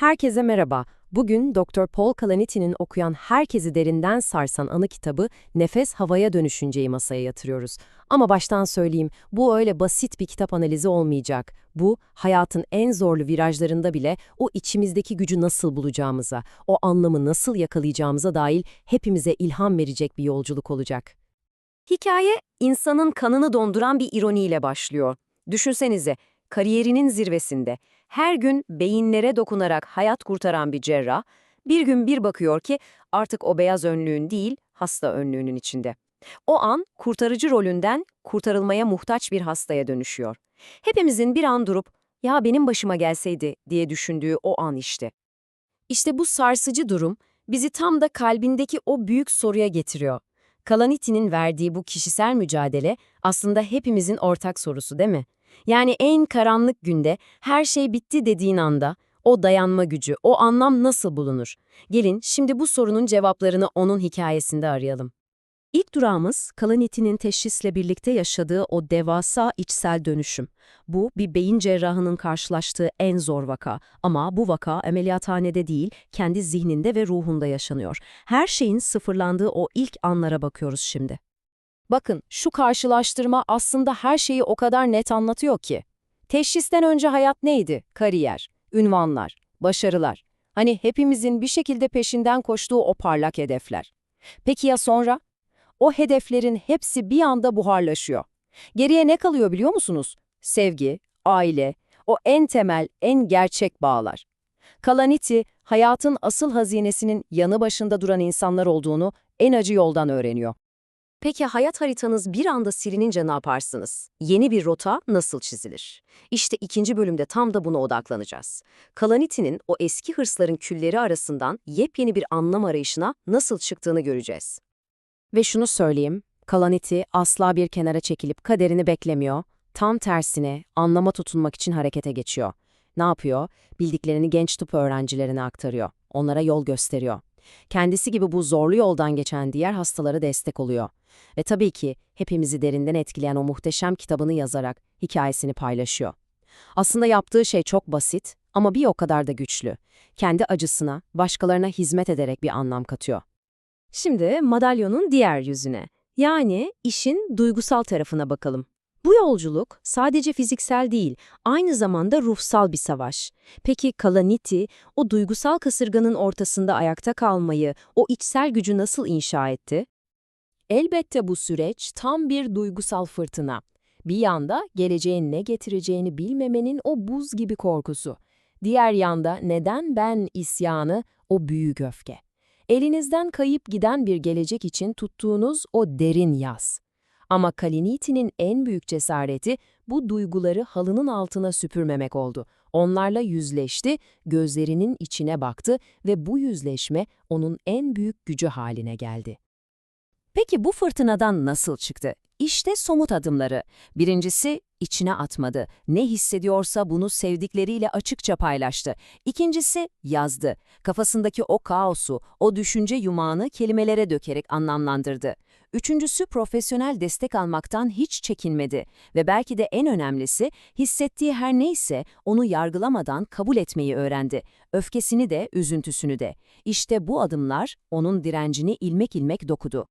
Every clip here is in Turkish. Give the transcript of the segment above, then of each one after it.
Herkese merhaba. Bugün Dr. Paul Kalaniti'nin okuyan herkesi derinden sarsan anı kitabı Nefes Havaya Dönüşünce'yi masaya yatırıyoruz. Ama baştan söyleyeyim, bu öyle basit bir kitap analizi olmayacak. Bu, hayatın en zorlu virajlarında bile o içimizdeki gücü nasıl bulacağımıza, o anlamı nasıl yakalayacağımıza dair hepimize ilham verecek bir yolculuk olacak. Hikaye, insanın kanını donduran bir ironiyle başlıyor. Düşünsenize, kariyerinin zirvesinde, her gün beyinlere dokunarak hayat kurtaran bir cerrah, bir gün bir bakıyor ki artık o beyaz önlüğün değil, hasta önlüğünün içinde. O an kurtarıcı rolünden kurtarılmaya muhtaç bir hastaya dönüşüyor. Hepimizin bir an durup, ya benim başıma gelseydi diye düşündüğü o an işte. İşte bu sarsıcı durum bizi tam da kalbindeki o büyük soruya getiriyor. Kalaniti'nin verdiği bu kişisel mücadele aslında hepimizin ortak sorusu değil mi? Yani en karanlık günde her şey bitti dediğin anda o dayanma gücü, o anlam nasıl bulunur? Gelin şimdi bu sorunun cevaplarını onun hikayesinde arayalım. İlk durağımız Kalaniti'nin teşhisle birlikte yaşadığı o devasa içsel dönüşüm. Bu bir beyin cerrahının karşılaştığı en zor vaka ama bu vaka ameliyathanede değil, kendi zihninde ve ruhunda yaşanıyor. Her şeyin sıfırlandığı o ilk anlara bakıyoruz şimdi. Bakın, şu karşılaştırma aslında her şeyi o kadar net anlatıyor ki. Teşhisten önce hayat neydi? Kariyer, ünvanlar, başarılar. Hani hepimizin bir şekilde peşinden koştuğu o parlak hedefler. Peki ya sonra? O hedeflerin hepsi bir anda buharlaşıyor. Geriye ne kalıyor biliyor musunuz? Sevgi, aile, o en temel, en gerçek bağlar. Kalaniti, hayatın asıl hazinesinin yanı başında duran insanlar olduğunu en acı yoldan öğreniyor. Peki hayat haritanız bir anda silinince ne yaparsınız? Yeni bir rota nasıl çizilir? İşte ikinci bölümde tam da buna odaklanacağız. Kalaniti'nin o eski hırsların külleri arasından yepyeni bir anlam arayışına nasıl çıktığını göreceğiz. Ve şunu söyleyeyim, Kalaniti asla bir kenara çekilip kaderini beklemiyor, tam tersine anlama tutunmak için harekete geçiyor. Ne yapıyor? Bildiklerini genç tıp öğrencilerine aktarıyor, onlara yol gösteriyor. Kendisi gibi bu zorlu yoldan geçen diğer hastalara destek oluyor. Ve tabii ki hepimizi derinden etkileyen o muhteşem kitabını yazarak hikayesini paylaşıyor. Aslında yaptığı şey çok basit ama bir o kadar da güçlü. Kendi acısına, başkalarına hizmet ederek bir anlam katıyor. Şimdi madalyonun diğer yüzüne, yani işin duygusal tarafına bakalım. Bu yolculuk sadece fiziksel değil, aynı zamanda ruhsal bir savaş. Peki Kalaniti, o duygusal kasırganın ortasında ayakta kalmayı, o içsel gücü nasıl inşa etti? Elbette bu süreç tam bir duygusal fırtına. Bir yanda geleceğin ne getireceğini bilmemenin o buz gibi korkusu. Diğer yanda neden ben isyanı, o büyük öfke. Elinizden kayıp giden bir gelecek için tuttuğunuz o derin yaz. Ama Kaliniti'nin en büyük cesareti bu duyguları halının altına süpürmemek oldu. Onlarla yüzleşti, gözlerinin içine baktı ve bu yüzleşme onun en büyük gücü haline geldi. Peki bu fırtınadan nasıl çıktı? İşte somut adımları. Birincisi, içine atmadı. Ne hissediyorsa bunu sevdikleriyle açıkça paylaştı. İkincisi, yazdı. Kafasındaki o kaosu, o düşünce yumağını kelimelere dökerek anlamlandırdı. Üçüncüsü, profesyonel destek almaktan hiç çekinmedi. Ve belki de en önemlisi, hissettiği her neyse onu yargılamadan kabul etmeyi öğrendi. Öfkesini de, üzüntüsünü de. İşte bu adımlar onun direncini ilmek ilmek dokudu.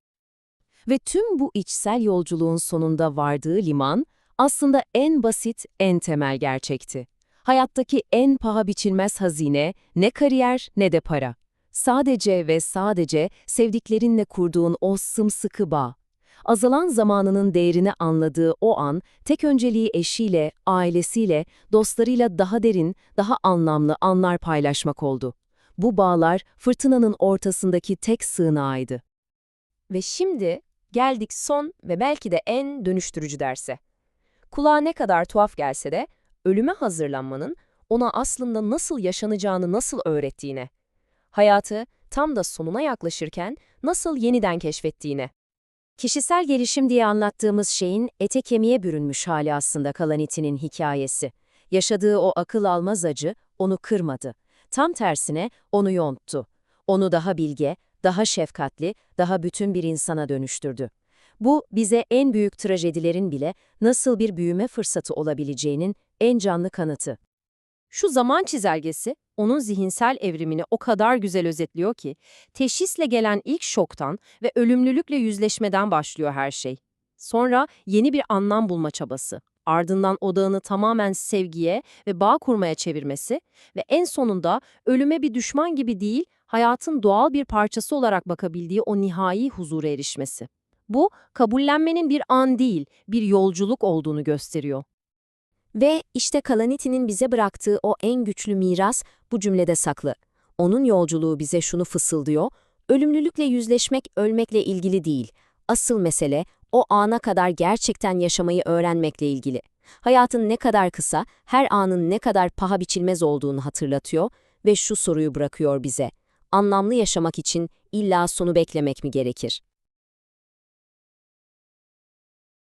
Ve tüm bu içsel yolculuğun sonunda vardığı liman aslında en basit, en temel gerçekti. Hayattaki en paha biçilmez hazine ne kariyer ne de para. Sadece ve sadece sevdiklerinle kurduğun o sımsıkı bağ. Azalan zamanının değerini anladığı o an, tek önceliği eşiyle, ailesiyle, dostlarıyla daha derin, daha anlamlı anlar paylaşmak oldu. Bu bağlar fırtınanın ortasındaki tek sığınağıydı. Ve şimdi Geldik son ve belki de en dönüştürücü derse. Kulağa ne kadar tuhaf gelse de ölüme hazırlanmanın ona aslında nasıl yaşanacağını nasıl öğrettiğine, hayatı tam da sonuna yaklaşırken nasıl yeniden keşfettiğine. Kişisel gelişim diye anlattığımız şeyin ete kemiğe bürünmüş hali aslında Kalaniti'nin hikayesi. Yaşadığı o akıl almaz acı onu kırmadı. Tam tersine onu yonttu. Onu daha bilge, daha şefkatli, daha bütün bir insana dönüştürdü. Bu, bize en büyük trajedilerin bile nasıl bir büyüme fırsatı olabileceğinin en canlı kanıtı. Şu zaman çizelgesi onun zihinsel evrimini o kadar güzel özetliyor ki, teşhisle gelen ilk şoktan ve ölümlülükle yüzleşmeden başlıyor her şey. Sonra yeni bir anlam bulma çabası, ardından odağını tamamen sevgiye ve bağ kurmaya çevirmesi ve en sonunda ölüme bir düşman gibi değil, hayatın doğal bir parçası olarak bakabildiği o nihai huzura erişmesi. Bu, kabullenmenin bir an değil, bir yolculuk olduğunu gösteriyor. Ve işte Kalanity'nin bize bıraktığı o en güçlü miras bu cümlede saklı. Onun yolculuğu bize şunu fısıldıyor, ölümlülükle yüzleşmek ölmekle ilgili değil. Asıl mesele o ana kadar gerçekten yaşamayı öğrenmekle ilgili. Hayatın ne kadar kısa, her anın ne kadar paha biçilmez olduğunu hatırlatıyor ve şu soruyu bırakıyor bize. Anlamlı yaşamak için illa sonu beklemek mi gerekir?